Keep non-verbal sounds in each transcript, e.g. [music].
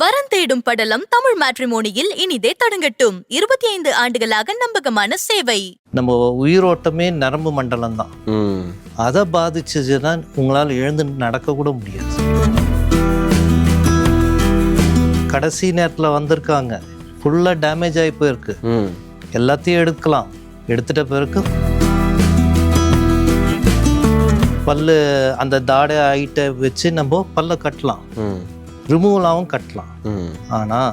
வரன் தேடும் படலம் தமிழ் மேட்ரிமோனியில் இனிதே தொடங்கட்டும். இருபத்தி ஐந்து ஆண்டுகளாக நம்பகமான சேவை. நம்ம உயிரோட்டமே நரம்பு மண்டலம் தான் அதை பாதிச்சதுன்னா உங்களால் எழுந்து நடக்க கூட முடியாது. கடைசி நேரத்தில் வந்திருக்காங்க. ஃபுல்லாக டேமேஜ் ஆகி போயிருக்கு. எல்லாத்தையும் எடுக்கலாம். எடுத்துட்ட பிறகு பல்லு அந்த தாடை ஐட்டை வச்சு நம்ம பல்ல கட்டலாம். ரிமூவலாகவும் கட்டலாம். ஆனால்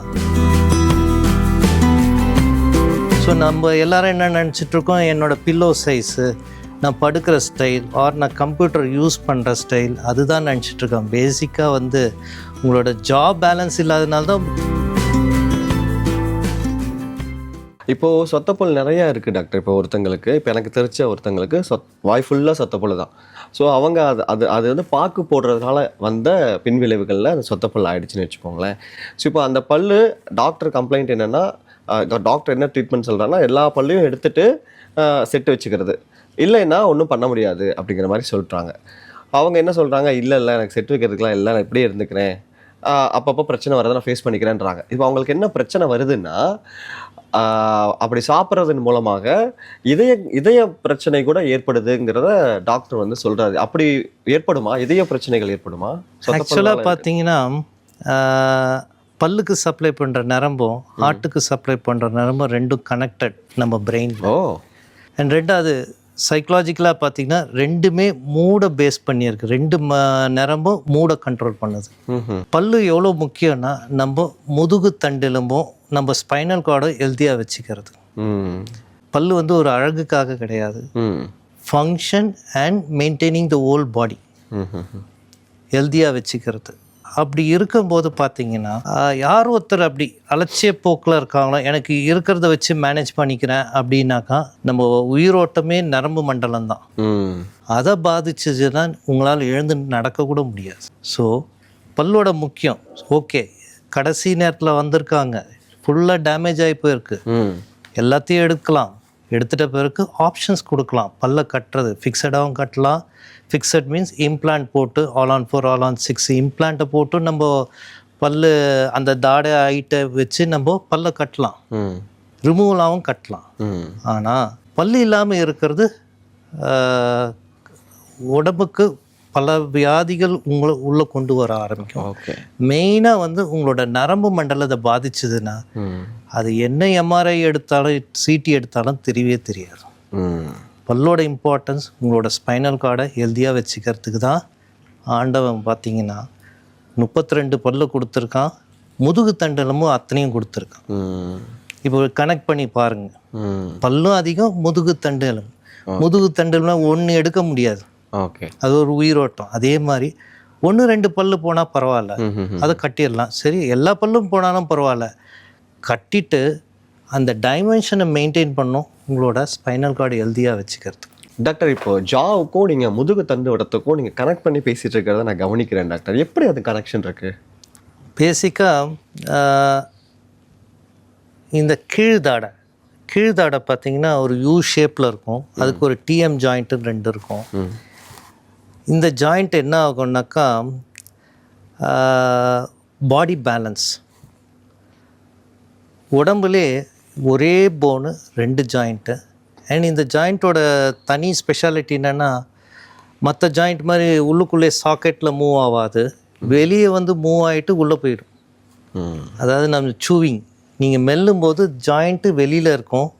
ஸோ நம்ம எல்லாரும் என்ன நினச்சிட்டு இருக்கோம் என்னோட பில்லோ சைஸு நான் படுக்கிற ஸ்டைல் ஆர் நான் கம்ப்யூட்டர் யூஸ் பண்ணுற ஸ்டைல் அதுதான் நினச்சிட்டு இருக்கேன் பேசிக்காக வந்து உங்களோட ஜாப் பேலன்ஸ் இல்லாதனால தான் இப்போது சொத்தப்பல் நிறையா இருக்குது டாக்டர். இப்போ ஒருத்தங்களுக்கு இப்போ எனக்கு தெரிஞ்ச ஒருத்தங்களுக்கு சொத் வாய் ஃபுல்லாக சொத்தப்பல் தான். ஸோ அவங்க அது அது அது வந்து பாக்கு போடுறதுனால வந்த பின்விளைவுகளில் அந்த சொத்தப்பல் ஆகிடுச்சின்னு வச்சுக்கோங்களேன். ஸோ இப்போ அந்த பல்லு டாக்டர் கம்ப்ளைண்ட் என்னன்னா டாக்டர் என்ன ட்ரீட்மெண்ட் சொல்கிறாங்கன்னா எல்லா பல்லையும் எடுத்துட்டு செட்டு வச்சுக்கிறது. இல்லைன்னா ஒன்றும் பண்ண முடியாது அப்படிங்கிற மாதிரி சொல்கிறாங்க அவங்க என்ன சொல்கிறாங்க இல்லை இல்லை எனக்கு செட் வைக்கிறதுக்குலாம் இல்லை நான் இப்படியே இருந்துக்கிறேன். அப்பப்போ பிரச்சனை வரதை நான் ஃபேஸ் பண்ணிக்கிறேன்றாங்க. இப்போ அவங்களுக்கு என்ன பிரச்சனை வருதுன்னா அப்படி சாப்பிட்றதன் மூலமாக இதய இதய பிரச்சனை கூட ஏற்படுதுங்கிறத டாக்டர் வந்து சொல்றாரு. அப்படி ஏற்படுமா? இதய பிரச்சனைகள் ஏற்படுமா? ஆக்சுவலாக பார்த்தீங்கன்னா பல்லுக்கு சப்ளை பண்ணுற நரம்பும் ஹார்ட்டுக்கு சப்ளை பண்ணுற நரம்பும் ரெண்டும் கனெக்டட் நம்ம பிரெயின் ஓ. அண்ட் ரெண்டாவது சைக்கலாஜிக்கலாக பார்த்தீங்கன்னா ரெண்டுமே மூடை பேஸ் பண்ணியிருக்கு. ரெண்டு ம நரம்பும் மூடை கண்ட்ரோல் பண்ணுது. பல்லு எவ்வளோ முக்கியம்னா நம்ம முதுகு தண்டெலும்பும் நம்ம ஸ்பைனல் கார்டை ஹெல்த்தியாக வச்சுக்கிறது. பல்லு வந்து ஒரு அழகுக்காக கிடையாது. Function and maintaining the whole body ஹெல்த்தியாக வச்சுக்கிறது. அப்படி இருக்கும்போது பார்த்தீங்கன்னா யார் ஒருத்தர் அப்படி அலட்சிய போக்கில் இருக்காங்களோ எனக்கு இருக்கிறத வச்சு மேனேஜ் பண்ணிக்கிறேன் அப்படின்னாக்கா நம்ம உயிரோட்டமே நரம்பு மண்டலம் தான். அதை பாதிச்சதுன்னா உங்களால் எழுந்து நடக்க கூட முடியாது. ஸோ பல்லோட முக்கியம் ஓகே கடைசி நேரத்தில் வந்திருக்காங்க. ஃபுல்லாக டேமேஜ் ஆகி போயிருக்கு. எல்லாத்தையும் எடுக்கலாம். எடுத்துட்ட பிறகு ஆப்ஷன்ஸ் கொடுக்கலாம். பல்ல கட்டுறது ஃபிக்ஸடாகவும் கட்டலாம். ஃபிக்ஸட் மீன்ஸ் இம்ப்ளான்ட் போட்டு all on four all on six இம்ப்ளான்ட்டை போட்டு நம்ம பல்லு அந்த தாடை ஐட்டை வச்சு நம்ம பல்ல கட்டலாம். ரிமூவலாகவும் கட்டலாம். ஆனால் பல்லு இல்லாமல் இருக்கிறது உடம்புக்கு பல வியாதிகள் உங்களை உள்ளே கொண்டு வர ஆரம்பிக்கும். மெயினாக வந்து உங்களோட நரம்பு மண்டலத்தை பாதிச்சதுன்னா அது என்ன எம்ஆர்ஐ எடுத்தாலும் சிடி எடுத்தாலும் தெரியவே தெரியாது. பல்லோட இம்பார்ட்டன்ஸ் உங்களோட ஸ்பைனல் கார்டை ஹெல்த்தியாக வச்சுக்கிறதுக்கு தான் ஆண்டவன் பார்த்தீங்கன்னா முப்பத்தி ரெண்டு பல்லு கொடுத்துருக்கான். முதுகு தண்டலமும் அத்தனையும் கொடுத்துருக்கான். இப்போ கனெக்ட் பண்ணி பாருங்க. ம் பல்லும் அதிகம் முதுகு தண்டலும். முதுகு தண்டலாம் ஒன்று எடுக்க முடியாது. ஓகே அது ஒரு உயிரோட்டம். அதே மாதிரி ஒன்று ரெண்டு பல்லு போனால் பரவாயில்ல. அதை கட்டிடலாம். சரி எல்லா பல்லும் போனாலும் பரவாயில்ல. கட்டிட்டு அந்த டைமென்ஷனை மெயின்டைன் பண்ணும் உங்களோட ஸ்பைனல் கார்டு ஹெல்த்தியாக வச்சுக்கிறது டாக்டர் இப்போ ஜாவுக்கும் நீங்க முதுகு தண்டு வடத்துக்கும் நீங்க கனெக்ட் பண்ணி பேசிட்டு இருக்கிறத நான் கவனிக்கிறேன் டாக்டர் எப்படி அது கனெக்ஷன் இருக்கு? பேசிக்காக இந்த கீழ்தாடை. கீழ்தாடை பார்த்தீங்கன்னா ஒரு யூ ஷேப்பில் இருக்கும். அதுக்கு ஒரு டிஎம் ஜாயிண்ட்டு ரெண்டு இருக்கும். இந்த ஜாயிண்ட் என்ன ஆகும்னாக்கா பாடி பேலன்ஸ் உடம்புலே ஒரே போனு ரெண்டு ஜாயிண்ட்டு அண்ட் இந்த ஜாயிண்ட்டோட தனி ஸ்பெஷாலிட்டி என்னென்னா மற்ற ஜாயிண்ட் மாதிரி உள்ளுக்குள்ளே சாக்கெட்டில் மூவ் ஆகாது. வெளியே வந்து மூவ் ஆகிட்டு உள்ளே போயிடும். அதாவது நம்ம சூவிங் நீங்கள் மெல்லும்போது ஜாயிண்ட்டு வெளியில் இருக்கும்.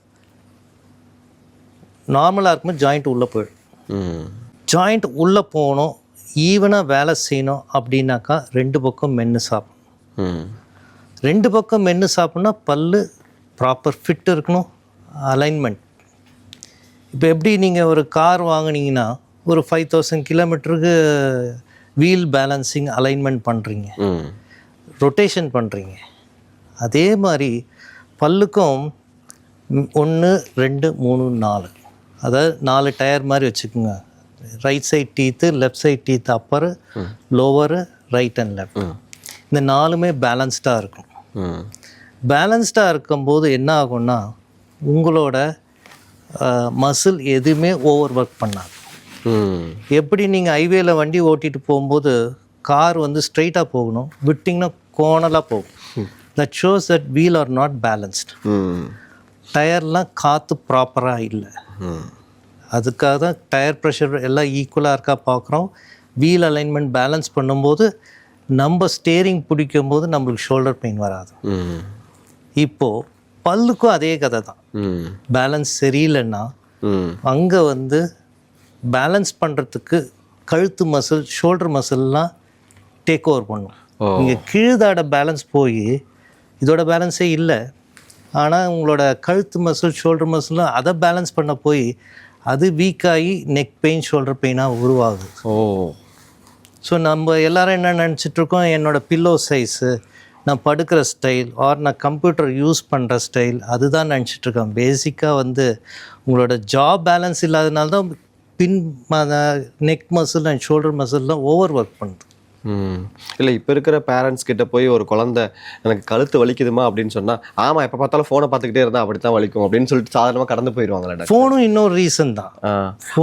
நார்மலாக இருக்கும்போது ஜாயிண்ட் உள்ளே போயிடும். ஜாயிண்ட் உள்ளே போகணும். ஈவனாக வேலை செய்யணும் அப்படின்னாக்கா ரெண்டு பக்கம் மென்று சாப்பிடணும். ம். ரெண்டு பக்கம் மென்று சாப்பிட்னா பல்லு ப்ராப்பர் ஃபிட் இருக்கணும் அலைன்மெண்ட் இப்போ எப்படி நீங்கள் ஒரு கார் வாங்குனீங்கன்னா ஒரு ஃபைவ் தௌசண்ட் கிலோமீட்டருக்கு வீல் பேலன்சிங் அலைன்மெண்ட் பண்ணுறீங்க ரொட்டேஷன் பண்ணுறீங்க அதே மாதிரி பல்லுக்கும் ஒன்று ரெண்டு மூணு நாலு. அதாவது நாலு டயர் மாதிரி வச்சுக்கோங்க. Right side teeth left side teeth upper lower right and left இந்த நாலுமே பேலன்ஸ்டாக இருக்கும். பேலன்ஸ்டாக இருக்கும்போது என்ன ஆகும்னா உங்களோட மசில் எதுவுமே ஓவர் ஒர்க் பண்ணாது எப்படி நீங்கள் ஹைவேல வண்டி ஓட்டிட்டு போகும்போது கார் வந்து ஸ்ட்ரைட்டாக போகணும் விட்டிங்கன்னா கோணலாக போகும். That shows that wheel are not balanced டயர்லாம் காற்று ப்ராப்பராக இல்லை. அதுக்காக தான் டயர் ப்ரெஷர் எல்லாம் ஈக்குவலாக இருக்கா பார்க்குறோம் வீல் அலைன்மெண்ட் பேலன்ஸ் பண்ணும்போது நம்ம ஸ்டேரிங் பிடிக்கும் போது நம்மளுக்கு ஷோல்டர் பெயின் வராது. இப்போது பல்லுக்கும் அதே கதை தான் பேலன்ஸ் சரியில்லைன்னா அங்கே வந்து பேலன்ஸ் பண்ணுறதுக்கு கழுத்து மசில் ஷோல்டர் மசில்லாம் டேக் ஓவர் பண்ணும். இங்கே கீழ்தாட பேலன்ஸ் போய் இதோட பேலன்ஸே இல்லை. ஆனால் உங்களோட கழுத்து மசில் ஷோல்டர் மசிலும் அதை பேலன்ஸ் பண்ண போய் அது வீக்காகி நெக் பெயின் ஷோல்டர் பெயினாக உருவாகுது. ஓ. ஸோ நம்ம எல்லாரும் என்ன நினச்சிட்டு இருக்கோம்? என்னோட பில்லோ சைஸு நான் படுக்கிற ஸ்டைல் ஆர் நான் கம்ப்யூட்டர் யூஸ் பண்ணுற ஸ்டைல் அதுதான் நினச்சிட்டு இருக்கேன் பேசிக்காக வந்து உங்களோட ஜாப் பேலன்ஸ் இல்லாதனால தான் பின் நெக் மசில் அண்ட் ஷோல்டர் மசில்லாம் ஓவர் ஒர்க் பண்ணுது. ம். இல்லை இப்போ இருக்கிற பேரண்ட்ஸ் கிட்ட போய் ஒரு குழந்தை எனக்கு கழுத்து வலிக்குதுமா அப்படின்னு சொன்னா ஆமா எப்போ பார்த்தாலும் ஃபோனை பார்த்துக்கிட்டே இருந்தா அப்படித்தான் வலிக்கும் அப்படின்னு சொல்லிட்டு சாதாரணமாக கடந்து போயிடுவாங்களே ஃபோனும் இன்னொரு ரீசன் தான். ஆ.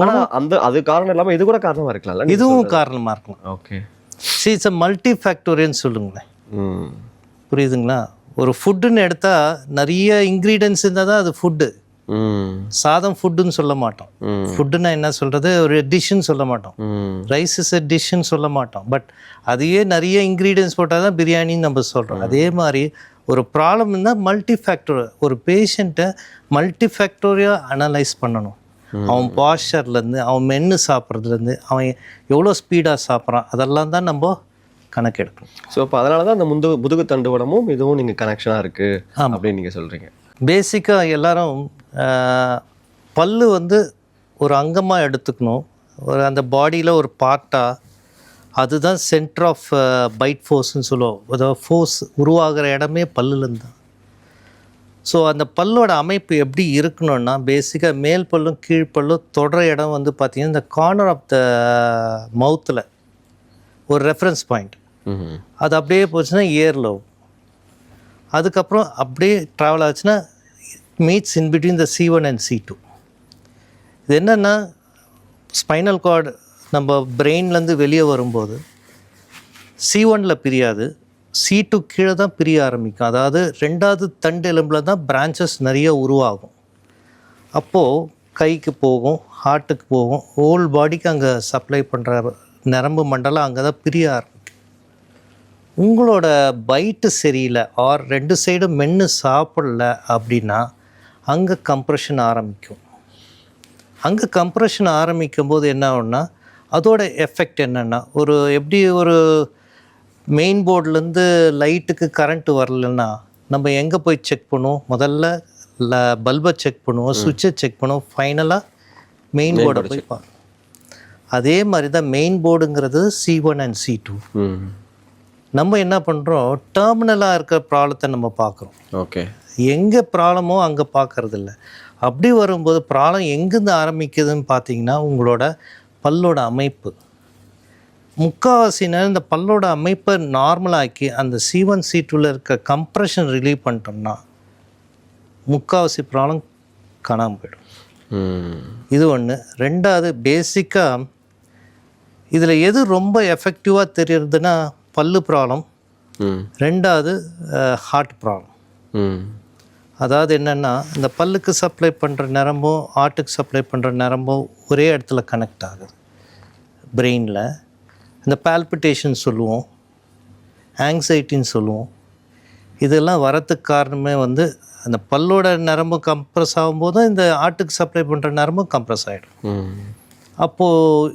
ஆனா அந்த அது காரணம் இல்லாம இது கூட காரணமா இருக்கலாம்ல இதுவும் காரணமாக இருக்கலாம். Okay. See it's a multi ஃபேக்டோரியன்னு சொல்லுங்களேன். ம். புரியுதுங்களா? ஒரு ஃபுட்டுன்னு எடுத்தால் நிறைய இன்க்ரீடியன்ஸ் இருந்தால் தான் அது ஃபுட்டு சாதம் ஃபுட்டுன்னு சொல்ல மாட்டோம். ஃபுட்டுன்னா என்ன சொல்கிறது ஒரு டிஷ்ஷுன்னு சொல்ல மாட்டோம். ரைஸ் இஸ் எ டிஷ்ஷுன்னு சொல்ல மாட்டோம். பட் அதையே நிறைய இன்க்ரீடியன்ஸ் போட்டால் தான் பிரியாணின்னு நம்ம சொல்கிறோம் அதே மாதிரி ஒரு ப்ராப்ளம் இருந்தால் மல்டி ஃபேக்டர் ஒரு பேஷண்ட்டை மல்டி ஃபேக்டோரியாக அனலைஸ் பண்ணணும் அவன் பாஸ்டர்லேருந்து அவன் மென்று சாப்பிட்றதுலேருந்து அவன் எவ்வளோ ஸ்பீடாக சாப்பிட்றான் அதெல்லாம் தான் நம்ம கணக்கெடுக்கணும் ஸோ அப்போ அதனால தான் அந்த முது முதுகு தண்டுவடமும் இதுவும் நீங்கள் கனெக்ஷனாக இருக்கு அப்படின்னு நீங்கள் சொல்றீங்க. பேசிக்காக எல்லாரும் பல்லு வந்து ஒரு அங்கமாக எடுத்துக்கணும். ஒரு அந்த பாடியில் ஒரு பார்ட்டாக அதுதான் சென்டர் ஆஃப் பைட் ஃபோர்ஸ்னு சொல்லுவோம். அதாவது ஃபோர்ஸ் உருவாகிற இடமே பல்லுலேருந்து தான். ஸோ அந்த பல்லோட அமைப்பு எப்படி இருக்கணும்னா பேசிக்காக மேல் பல்லும் கீழ் பல்லும் தொடர இடம் வந்து பார்த்திங்கன்னா இந்த கார்னர் ஆஃப் த மவுத்தில் ஒரு ரெஃபரன்ஸ் பாயிண்ட் அது அப்படியே போச்சுன்னா இயரில் அதுக்கப்புறம் அப்படியே ட்ராவல் ஆச்சுன்னா meets in between the C one and C two இது என்னென்னா ஸ்பைனல் கார்டு நம்ம பிரெயின்லேருந்து வெளியே வரும்போது சி ஒனில் பிரியாது. சி டூ கீழே தான் பிரிய ஆரம்பிக்கும். அதாவது ரெண்டாவது தண்டு எலும்பில் தான் பிரான்ச்சஸ் நிறைய உருவாகும். அப்போது கைக்கு போகும் ஹார்ட்டுக்கு போகும் ஹோல் பாடிக்கு அங்கே சப்ளை பண்ணுற நரம்பு மண்டலம் அங்கே தான் பிரிய ஆரம்பிக்கும். உங்களோட பைட்டு சரியில்லை ஆர் ரெண்டு சைடும் மென்று சாப்பிடல அப்படின்னா அங்கே கம்ப்ரெஷன் ஆரம்பிக்கும். அங்கே கம்ப்ரெஷன் ஆரம்பிக்கும் போது என்ன ஆகும்னா அதோட எஃபெக்ட் என்னென்னா ஒரு எப்படி ஒரு மெயின் போர்ட்லேருந்து லைட்டுக்கு கரண்ட்டு வரலன்னா நம்ம எங்கே போய் செக் பண்ணுவோம்? முதல்ல ல பல்பை செக் பண்ணுவோம் சுவிட்சை செக் பண்ணுவோம் ஃபைனலாக மெயின் போர்டை போய் பார்ப்போம். அதே மாதிரி தான் main போர்டுங்கிறது C one and C two நம்ம என்ன பண்ணுறோம் டெர்மினலாக இருக்கிற ப்ராப்ளத்தை நம்ம பார்க்குறோம். ஓகே. எங்கே ப்ராப்ளமோ அங்கே பார்க்கறது இல்ல அப்படி வரும்போது ப்ராப்ளம் எங்கேருந்து ஆரம்பிக்குதுன்னு பார்த்தீங்கன்னா உங்களோட பல்லோட அமைப்பு. முக்கால்வாசி நேரம் இந்த பல்லோட அமைப்பை நார்மலாக்கி அந்த சி ஒன் சி டூவில் இருக்க கம்ப்ரெஷன் ரிலீவ் பண்ணிட்டோம்னா முக்கால்வாசி ப்ராப்ளம் காணாமல் போயிடும். இது ஒன்று ரெண்டாவது பேசிக்காக இதில் எது ரொம்ப எஃபெக்டிவாக தெரியறதுன்னா பல்லு ப்ராப்ளம் ரெண்டாவது ஹார்ட் ப்ராப்ளம் அதாவது என்னென்னா இந்த பல்லுக்கு சப்ளை பண்ணுற நரம்பும் ஆட்டுக்கு சப்ளை பண்ணுற நரம்பும் ஒரே இடத்துல கனெக்ட் ஆகுது. பிரெயினில் இந்த பால்பிட்டேஷன் சொல்லுவோம். ஆங்ஸைட்டின்னு சொல்லுவோம். இதெல்லாம் வரத்துக்கு காரணமே வந்து அந்த பல்லோட நரம்பு கம்ப்ரஸ் ஆகும்போது இந்த ஆட்டுக்கு சப்ளை பண்ணுற நரம்பும் கம்ப்ரஸ் ஆகிடும் அப்போது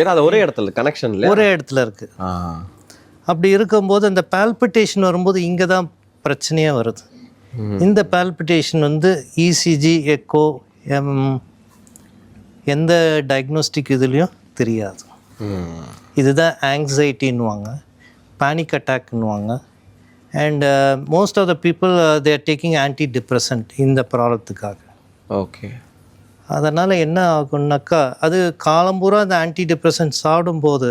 ஏன்னா அது ஒரே இடத்துல கனெக்ஷன் ஒரே இடத்துல இருக்குது அப்படி இருக்கும்போது அந்த பால்பிட்டேஷன் வரும்போது இங்கே தான் பிரச்சனையே வருது. இந்த பால்பிட்டேஷன் வந்து இசிஜி எக்கோ எம் எந்த டயக்னோஸ்டிக் இதுலேயும் தெரியாது. இதுதான் ஆங்ஸைட்டின்னுவாங்க panic அட்டாக்னுவாங்க and most of the people there taking antidepressant இந்த ப்ராப்ளத்துக்காக ஓகே அதனால் என்ன ஆகும்னாக்கா அது காலம்பூரா அந்த ஆன்டி டிப்ரெசன்ட் சாப்பிடும்போது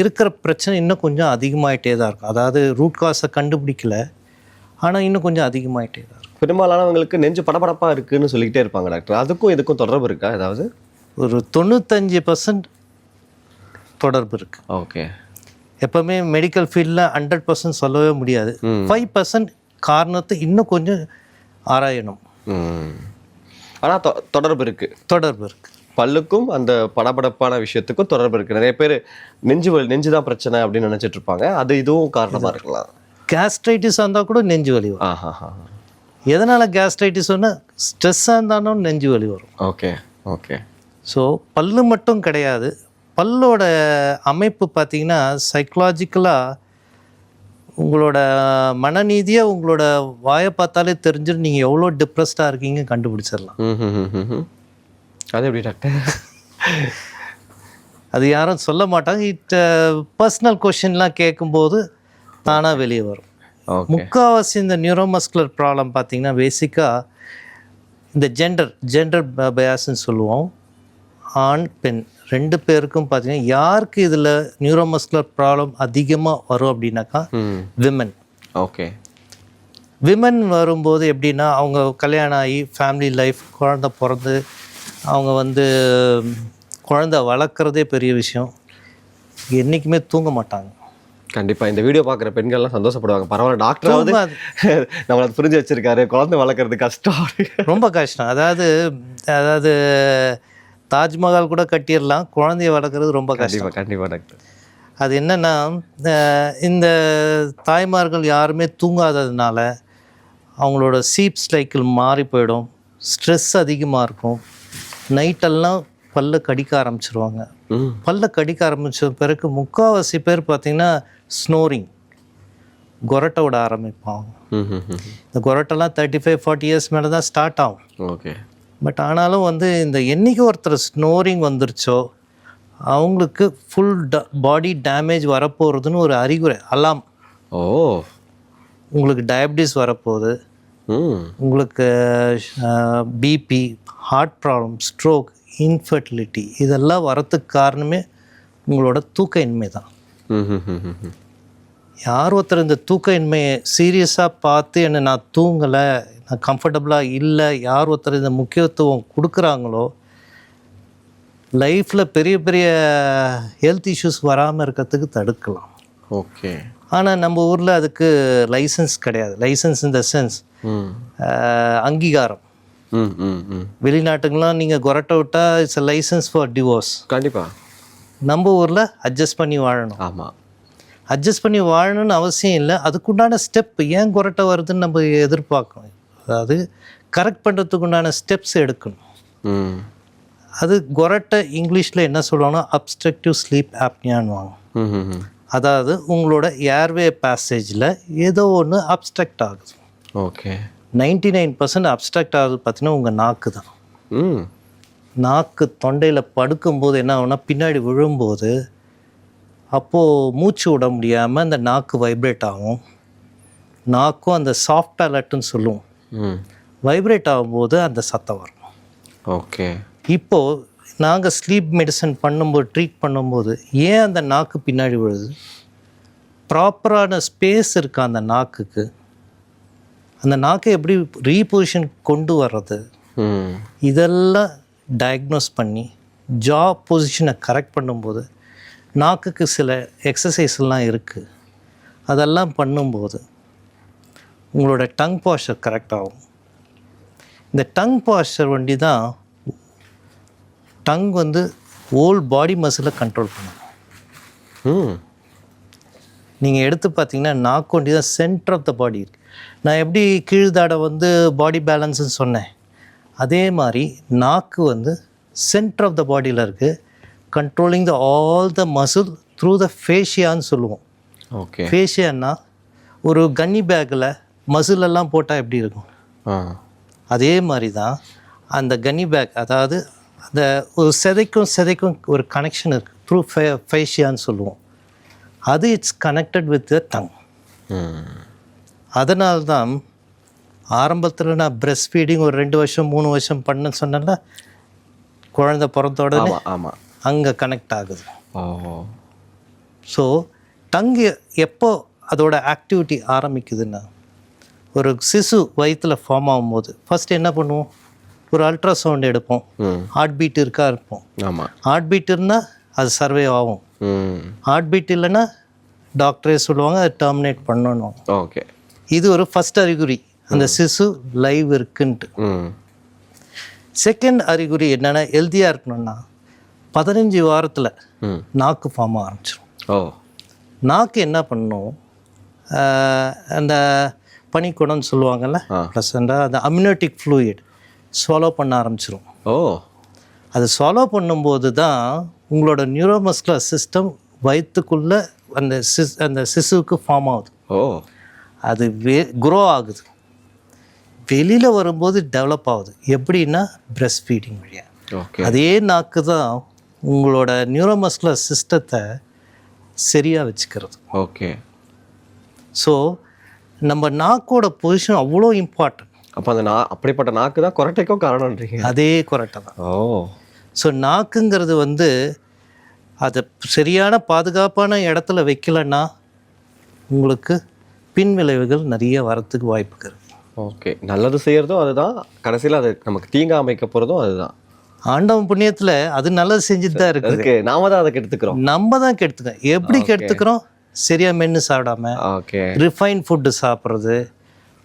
இருக்கிற பிரச்சனை இன்னும் கொஞ்சம் அதிகமாயிட்டே தான் இருக்கும். அதாவது ரூட் காஸை கண்டுபிடிக்கல ஆனால் இன்னும் கொஞ்சம் அதிகமாயிட்டே தான் இருக்கும். பெரும்பாலானவங்களுக்கு நெஞ்சு படபடப்பா இருக்குன்னு சொல்லிக்கிட்டே இருப்பாங்க டாக்டர். அதுக்கும் இதுக்கும் தொடர்பு இருக்கா ஏதாவது? ஒரு தொண்ணூத்தஞ்சு பர்சன்ட் தொடர்பு இருக்குது ஓகே. எப்போவுமே மெடிக்கல் ஃபீல்டில் ஹண்ட்ரட் பர்சன்ட் சொல்லவே முடியாது. ஃபைவ் பர்சன்ட் காரணத்தை இன்னும் கொஞ்சம் ஆராயணும். ஆனால் தொடர்பு இருக்கு. தொடர்பு இருக்குது பல்லுக்கும் அந்த படபடப்பான விஷயத்துக்கும் தொடர்பு இருக்கு. நிறைய பேர் நெஞ்சு வலி நெஞ்சு தான் பிரச்சனை அப்படின்னு நினைச்சிட்டு இருப்பாங்க. அது இதுவும் காரணமா இருக்கலாம். கேஸ்ட்ரைட்டிஸாக இருந்தால் கூட நெஞ்சு வலி வரும். ஆஹா எதனால் கேஸ்ட்ரைட்டிஸ் சொன்னால் ஸ்ட்ரெஸ்ஸாக இருந்தாலும் நெஞ்சு வலி வரும். Okay okay. ஸோ பல்லு மட்டும் கிடையாது. பல்லோட அமைப்பு பார்த்தீங்கன்னா சைக்கலாஜிக்கலாக உங்களோட மனநீதியாக உங்களோட வாயை பார்த்தாலே தெரிஞ்சிடும் நீங்கள் எவ்வளோ டிப்ரெஸ்டாக இருக்கீங்க கண்டுபிடிச்சிடலாம். அது எப்படி டாக்டர் அது யாரும் சொல்ல மாட்டாங்க. இட் பர்சனல் கொஷின்லாம் கேட்கும்போது தானாக வெளியே வரும். முக்கால்வாசி இந்த நியூரோமஸ்குலர் ப்ராப்ளம் பார்த்தீங்கன்னா பேசிக்காக இந்த ஜெண்டர் ஜெண்டர் பயாஸ்ன்னு சொல்லுவோம். ஆண் பெண். ரெண்டு பேருக்கும் பார்த்தீங்கன்னா யாருக்கு இதில் நியூரோமஸ்குலர் ப்ராப்ளம் அதிகமாக வரும் அப்படின்னாக்கா விமன் ஓகே. விமன் வரும்போது எப்படின்னா அவங்க கல்யாணம் ஆகி ஃபேமிலி லைஃப் குழந்த பிறந்து அவங்க வந்து குழந்த வளர்க்குறதே பெரிய விஷயம். என்றைக்குமே தூங்க மாட்டாங்க. கண்டிப்பா இந்த வீடியோ பார்க்குற பெண்கள்லாம் சந்தோஷப்படுவாங்க. பரவாயில்ல டாக்டராவது. [laughs] நம்மளை புரிஞ்சு வச்சிருக்காரு. குழந்தை வளர்க்குறது கஷ்டம். ரொம்ப கஷ்டம். அதாவது அதாவது தாஜ்மஹால் கூட கட்டிடலாம். குழந்தைய வளர்க்குறது ரொம்ப கஷ்டம். கண்டிப்பா கண்டிப்பா டாக்டர். அது என்னன்னா இந்த தாய்மார்கள் யாருமே தூங்காததுனால அவங்களோட சீப் சைக்கிள் மாறி போயிடும். ஸ்ட்ரெஸ் அதிகமாக இருக்கும். நைட்டெல்லாம் பல்ல கடிக்க ஆரம்பிச்சிருவாங்க. பல்ல கடிக்க ஆரம்பிச்ச பிறகு முக்கால்வாசி பேர் பார்த்தீங்கன்னா ஸ்னோரிங் கொரட்டை விட ஆரம்பிப்பாங்க. இந்த கொரட்டெல்லாம் தேர்ட்டி ஃபைவ் ஃபார்ட்டி இயர்ஸ் மேலே தான் ஸ்டார்ட் ஆகும். ஓகே. பட் ஆனாலும் வந்து இந்த என்னைக்கு ஒருத்தர் ஸ்னோரிங் வந்துருச்சோ அவங்களுக்கு ஃபுல் பாடி டேமேஜ் வரப்போகிறதுன்னு ஒரு அறிகுறி அலாம் ஓ. உங்களுக்கு டயபிட்டிஸ் வரப்போகுது. உங்களுக்கு BP heart problem stroke infertility இதெல்லாம் வரத்துக்கு காரணமே உங்களோட தூக்க இன்மை தான். யார் ஒருத்தர் இந்த தூக்க இன்மையை சீரியஸாக பார்த்து என்னை நான் தூங்கலை கம்ஃபர்டபுளாக இல்லை யார் ஒருத்தர் இந்த முக்கியத்துவம் கொடுக்குறாங்களோ லைஃப்பில் பெரிய பெரிய ஹெல்த் இஷ்யூஸ் வராமல் இருக்கிறதுக்கு தடுக்கலாம். ஓகே. ஆனால் நம்ம ஊரில் அதுக்கு லைசன்ஸ் கிடையாது. லைசன்ஸ் இன் த சென்ஸ் அங்கீகாரம். ம் ம் ம். வெளிநாட்டுங்களாம் நீங்கள் கொரட்டை விட்டால் இட்ஸ் லைசன்ஸ் ஃபார் டிவோர்ஸ் கண்டிப்பா. நம்ம ஊரில் அட்ஜஸ்ட் பண்ணி வாழணும். ஆமா. அட்ஜஸ்ட் பண்ணி வாழணும்னு அவசியம் இல்லை. அதுக்குண்டான ஸ்டெப் ஏன் குரட்டை வருதுன்னு நம்ம எதிர்பார்க்கணும். அதாவது கரெக்ட் பண்ணுறதுக்கு உண்டான ஸ்டெப்ஸ் எடுக்கணும். அது கொரட்டை இங்கிலீஷில் என்ன சொல்லுவாங்கன்னா அப்ஸ்ட்ரக்டிவ் ஸ்லீப் ஆப்னியான்வாங்க அதாவது உங்களோட ஏர்வே பேசேஜில் ஏதோ ஒன்று அப்ஸ்ட்ரக்ட் ஆகுது. Okay. Ninety nine percent obstruct ஆகுது பார்த்தீங்கன்னா உங்கள் நாக்கு தான். நாக்கு தொண்டையில் படுக்கும்போது என்ன ஆகும்னா பின்னாடி விழும்போது அப்போது மூச்சு விட முடியாமல் அந்த நாக்கு வைப்ரேட் ஆகும். நாக்கும் அந்த சாஃப்ட் பேலட்டுன்னு சொல்லுவோம். வைப்ரேட் ஆகும்போது அந்த சத்தம் வரும் ஓகே. இப்போது நாங்கள் ஸ்லீப் மெடிசன் பண்ணும்போது ட்ரீட் பண்ணும்போது ஏன் அந்த நாக்கு பின்னாடி விழுது? ப்ராப்பரான ஸ்பேஸ் இருக்கா அந்த நாக்குக்கு? அந்த நாக்கை எப்படி ரீபொசிஷன் கொண்டு வர்றது? இதெல்லாம் டயக்னோஸ் பண்ணி ஜா பொசிஷனை கரெக்ட் பண்ணும்போது நாக்குக்கு சில எக்ஸசைஸ்லாம் இருக்குது அதெல்லாம் பண்ணும்போது உங்களோட டங் பாஸ்டர் கரெக்ட் ஆகும். இந்த டங் பாஸ்டர் வண்டி தான் டங் வந்து ஓல் பாடி மசிலை கண்ட்ரோல் பண்ணும். ம். நீங்கள் எடுத்து பார்த்தீங்கன்னா நாக்கு வண்டி தான் சென்டர் ஆஃப் த பாடி இருக்கு. நான் எப்படி கீழ்தாடை வந்து பாடி பேலன்ஸ்னு சொன்னேன். அதே மாதிரி நாக்கு வந்து சென்டர் ஆஃப் த பாடியில் இருக்குது controlling the all the muscle through the ஃபேஷியான்னு சொல்லுவோம். ஓகே ஃபேஷியான்னா ஒரு கன்னி பேக்கில் மசில் எல்லாம் போட்டால் எப்படி இருக்கும்? அதே மாதிரி தான் அந்த கன்னி பேக் அதாவது அந்த ஒரு செதைக்கும் செதைக்கும் ஒரு கனெக்ஷன் இருக்குது த்ரூ ஃபே ஃபேஷியான்னு சொல்லுவோம். அது it's connected with the tongue அதனால்தான் ஆரம்பத்தில் நான் பிரஸ்ட் ஃபீடிங் ஒரு ரெண்டு வருஷம் மூணு வருஷம் பண்ணேன்னு சொன்னேன்ல குழந்தை பிறந்த உடனே ஆமா ஆமா. அங்கே கனெக்ட் ஆகுது. ஸோ டங்கு எப்போ அதோட ஆக்டிவிட்டி ஆரம்பிக்குதுன்னா ஒரு சிசு வயிற்றில் ஃபார்ம் ஆகும்போது ஃபர்ஸ்ட் என்ன பண்ணுவோம்? ஒரு அல்ட்ராசவுண்ட் எடுப்போம். ஹார்ட் பீட் இருக்கா இருப்போம். ஆமா. ஹார்ட் பீட் இருந்தால் அது சர்வே ஆகும். ஹார்ட் பீட் இல்லைன்னா டாக்டரே சொல்லுவாங்க அதை டெர்மினேட் பண்ணணும். ஓகே. இது ஒரு ஃபர்ஸ்ட் அறிகுறி. அந்த சிசு லைவ் இருக்குன்ட்டு. செகண்ட் அறிகுறி என்னென்னா ஹெல்த்தியாக இருக்கணும்னா பதினஞ்சு வாரத்தில் நாக்கு ஃபார்ம் ஆரம்பிச்சிடும் ஓ. நாக்கு என்ன பண்ணும்? அந்த பனிக்குடம்னு சொல்லுவாங்கல்ல. ப்ளசண்டாக அந்த அம்யூனட்டிக் ஃப்ளூயிட் swallow பண்ண ஆரம்பிச்சிரும். ஓ. அது swallow பண்ணும்போது தான் உங்களோட நியூரோமஸ்குலர் சிஸ்டம் வயிற்றுக்குள்ளே அந்த சிஸ் அந்த சிசுவுக்கு ஃபார்ம் ஆகுது. ஓ. அது வே க்ரோ ஆகுது. வெளியில் வரும்போது டெவலப் ஆகுது. எப்படின்னா பிரஸ்ட் ஃபீடிங் வழியாக ஓகே அதே நாக்கு தான் உங்களோட நியூரோமஸ்குலர் சிஸ்டத்தை சரியாக வச்சுக்கிறது. ஓகே ஸோ நம்ம நாக்கோட பொசிஷன் அவ்வளோ இம்பார்ட்டன்ட் அப்போ அந்த நா அப்படிப்பட்ட நாக்கு தான் கொரட்டைக்கும் காரணம்ன்றீங்க. அதே கரெக்டாக தான். ஓ. ஸோ நாக்குங்கிறது வந்து அதை சரியான பாதுகாப்பான இடத்துல வைக்கலன்னா உங்களுக்கு பின் விளைவுகள் நிறைய வரத்துக்கு வாய்ப்பு ஓகே. நல்லது செய்யறதும் அதுதான். கடைசியில் அது நமக்கு தீங்கா அமைக்க போகிறதும் அதுதான். ஆண்டவன் புண்ணியத்தில் அது நல்லது செஞ்சுட்டு தான் இருக்குது. நாம தான் அதை கெடுத்துக்கிறோம். நம்ம தான் கெடுத்துக்கோம் எப்படி கெடுத்துக்கிறோம்? சரியா மென்று சாப்பிடாம ஓகே. ரிஃபைன் ஃபுட்டு சாப்பிட்றது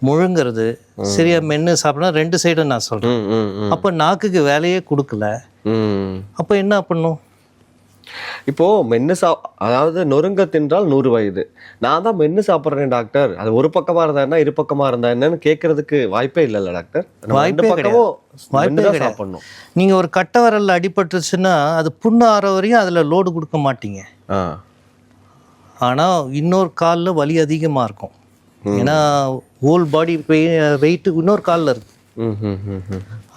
முழுங்கிறது சரியா மென்று சாப்பிடணும் ரெண்டு சைடும் நான் சொல்கிறேன் அப்போ நாக்குக்கு வேலையே கொடுக்கல. அப்போ என்ன பண்ணும் இப்போ மென்னு சா அதாவது நொறுங்க தின்றால் நூறு வயது. நான் தான் மென்னு சாப்பிட்றேன் டாக்டர். அது ஒரு பக்கமா இருந்தா என்ன இரு பக்கமா இருந்தா என்னன்னு கேட்கறதுக்கு வாய்ப்பே இல்லைல்ல டாக்டர். வாய்ப்பே பக்கமும் வாய்ப்பே. சாப்பிடணும். நீங்கள் ஒரு கட்டை விரல்ல அடிபட்டுருச்சுன்னா அது புண்ணு ஆற வரையும் அதில் லோடு கொடுக்க மாட்டீங்க. ஆனால் இன்னொரு காலில் வலி அதிகமாக இருக்கும். ஏன்னா ஹோல் பாடி வெயிட் இன்னொரு காலில் இருக்கு.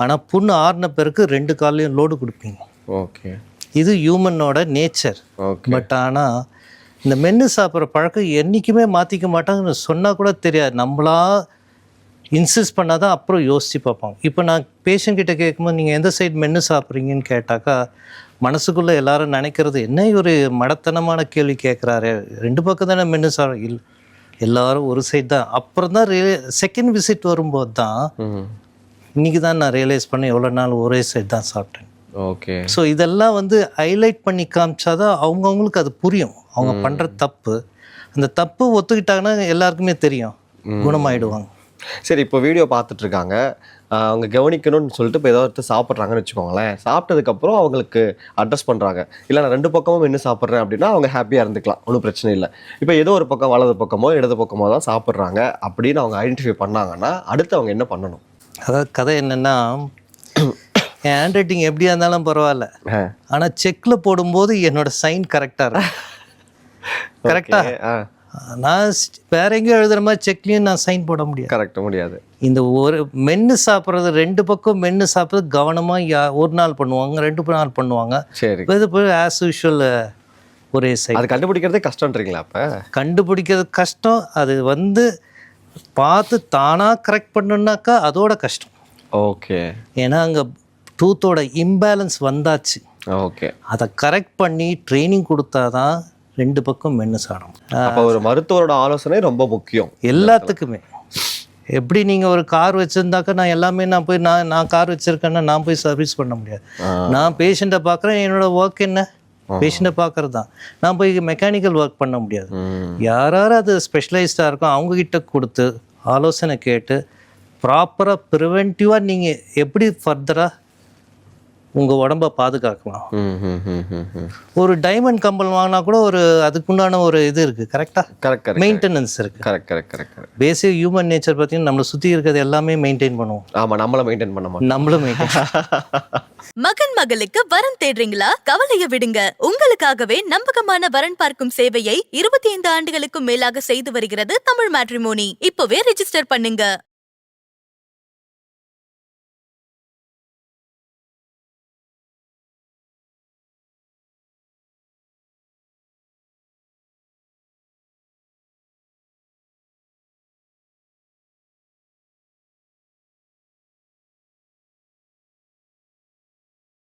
ஆனால் புண்ணு ஆறின பிறகு ரெண்டு கால்லையும் லோடு கொடுப்பீங்க. ஓகே. இது ஹியூமனோட நேச்சர் பட் ஆனால் இந்த மென்று சாப்பிட்ற பழக்கம் என்றைக்குமே மாற்றிக்க மாட்டாங்கன்னு சொன்னால் கூட தெரியாது. நம்மளா இன்சிஸ்ட் பண்ணால் தான் அப்புறம் யோசித்து பார்ப்போம் இப்போ நான் பேஷண்ட் கிட்ட கேட்கும்போது நீங்கள் எந்த சைடு மென்று சாப்பிட்றீங்கன்னு கேட்டாக்கா மனசுக்குள்ளே எல்லாரும் நினைக்கிறது என்ன ஒரு மடத்தனமான கேள்வி கேட்குறாரு. ரெண்டு பக்கம் தானே மென்று சாப்பிட்ற இல் எல்லாரும் ஒரு சைடு தான். அப்புறம் தான் ரியலே செகண்ட் விசிட் வரும்போது தான் இன்றைக்கி தான் நான் ரியலைஸ் பண்ணேன் எவ்வளோ நாள் ஒரே சைடு தான் சாப்பிட்டேன். ஓகே. ஸோ இதெல்லாம் வந்து ஹைலைட் பண்ணி காமிச்சாதான் அவங்கவுங்களுக்கு அது புரியும். அவங்க பண்ணுற தப்பு. அந்த தப்பு ஒத்துக்கிட்டாங்கன்னா எல்லாருக்குமே தெரியும். குணமாயிடுவாங்க. சரி இப்போ வீடியோ பார்த்துட்டு இருக்காங்க. ஆஹ் அவங்க கவனிக்கணும்னு சொல்லிட்டு இப்போ ஏதோ ஒருத்தர் சாப்பிட்றாங்கன்னு வச்சுக்கோங்களேன். சாப்பிட்டதுக்கப்புறம் அவங்களுக்கு அட்ரஸ் பண்ணுறாங்க இல்லை நான் ரெண்டு பக்கமும் என்ன சாப்பிட்றேன் அப்படின்னா அவங்க ஹாப்பியாக இருந்துக்கலாம். ஒன்றும் பிரச்சனை இல்லை. இப்போ ஏதோ ஒரு பக்கம் வலது பக்கமோ இடது பக்கமோ தான் சாப்பிட்றாங்க அப்படின்னு அவங்க ஐடென்டிஃபை பண்ணாங்கன்னா அடுத்து அவங்க என்ன பண்ணணும்? அதாவது கதை என்னென்னா என் ஹேண்ட் ரைட்டிங் எப்படியா இருந்தாலும் பரவாயில்ல. ஆனால் செக்கில் போடும்போது என்னோட சைன் கரெக்டாக இருக்கும் கரெக்டாக ஆ. [laughs] நான் வேற எங்கேயும் எழுதுற மாதிரி செக்லேயும் நான் சைன் போட முடியாது. கரெக்ட் முடியாது. இந்த ஒரு மென்று சாப்பிட்றது ரெண்டு பக்கம் மென்று சாப்பிட்றது கவனமாக யா ஒரு நாள் பண்ணுவாங்க ரெண்டு நாள் பண்ணுவாங்க. சரி. இது போய் ஆஸ் யூஷுவல் ஒரே சைடு அது கண்டுபிடிக்கிறதே கஷ்டன்றீங்களா அப்போ? கண்டுபிடிக்கிறது கஷ்டம். அது வந்து பார்த்து தானாக கரெக்ட் பண்ணணுன்னாக்கா அதோட கஷ்டம். ஓகே. ஏன்னா அங்கே டூத்தோட இம்பேலன்ஸ் வந்தாச்சு. ஓகே. அதை கரெக்ட் பண்ணி ட்ரைனிங் கொடுத்தாதான் ரெண்டு பக்கம் மென்று அப்போ ஒரு மருத்துவரோட ஆலோசனை ரொம்ப முக்கியம். எல்லாத்துக்குமே. எப்படி நீங்கள் ஒரு கார் வச்சுருந்தாக்கா நான் எல்லாமே நான் போய் நான் நான் கார் வச்சுருக்கேன்னா நான் போய் சர்வீஸ் பண்ண முடியாது. நான் பேஷண்ட்டை பார்க்குறேன் என்னோட ஒர்க் என்ன? பேஷண்ட்டை பார்க்கறது தான் நான் போய் மெக்கானிக்கல் ஒர்க் பண்ண முடியாது. யாராவது அது ஸ்பெஷலைஸ்டாக இருக்கும் அவங்கக்கிட்ட கொடுத்து ஆலோசனை கேட்டு ப்ராப்பராக ப்ரிவென்டிவாக நீங்கள் எப்படி ஃபர்தராக உங்கள் உடம்ப பாதுகாக்கலாம். ஒரு டைமண்ட் கம்பல் வாங்கினா கூட ஒரு அதுக்குண்டான ஒரு இது இருக்குது கரெக்டாக கரெக்ட் கரெக்ட் மெயின்டெனன்ஸ் இருக்குது correct correct correct basic human nature பார்த்தீங்கன்னா நம்மளை சுற்றி இருக்கிறது எல்லாமே மெயின்டைன் பண்ணுவோம். ஆமா நம்மள மெயின்டைன் பண்ண மாட்டோம். நம்மளும் [laughs] மகன் மகளுக்கு வரன் தேடுறீங்களா? கவலைய விடுங்க. உங்களுக்காகவே நம்பகமான வரன் பார்க்கும் சேவையை இருபத்தி ஐந்து ஆண்டுகளுக்கும் மேலாக செய்து வருகிறது தமிழ் மேட்ரிமோனி இப்பவே ரெஜிஸ்டர் பண்ணுங்க.